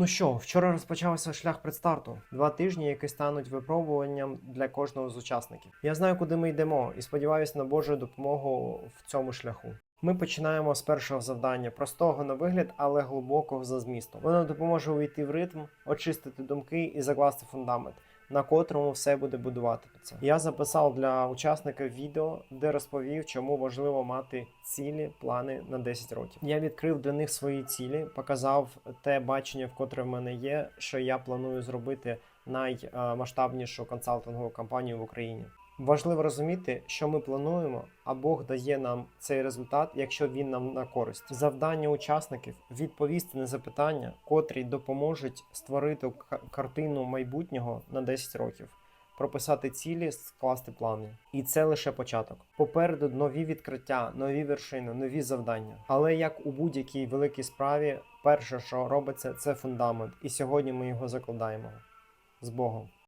Ну що, вчора розпочався шлях предстарту. Два тижні, які стануть випробуванням для кожного з учасників. Я знаю, куди ми йдемо, і сподіваюся на Божу допомогу в цьому шляху. Ми починаємо з першого завдання, простого на вигляд, але глибокого за змістом. Воно допоможе увійти в ритм, очистити думки і закласти фундамент, на котрому все буде будуватися. Я записав для учасників відео, де розповів, чому важливо мати цілі, плани на 10 років. Я відкрив для них свої цілі, показав те бачення, в котре в мене є, що я планую зробити наймасштабнішу консалтингову компанію в Україні. Важливо розуміти, що ми плануємо, а Бог дає нам цей результат, якщо він нам на користь. Завдання учасників відповісти на запитання, котрі допоможуть створити картину майбутнього на 10 років, прописати цілі, скласти плани. І це лише початок. Попереду нові відкриття, нові вершини, нові завдання. Але як у будь-якій великій справі, перше, що робиться, це фундамент, і сьогодні ми його закладаємо з Богом.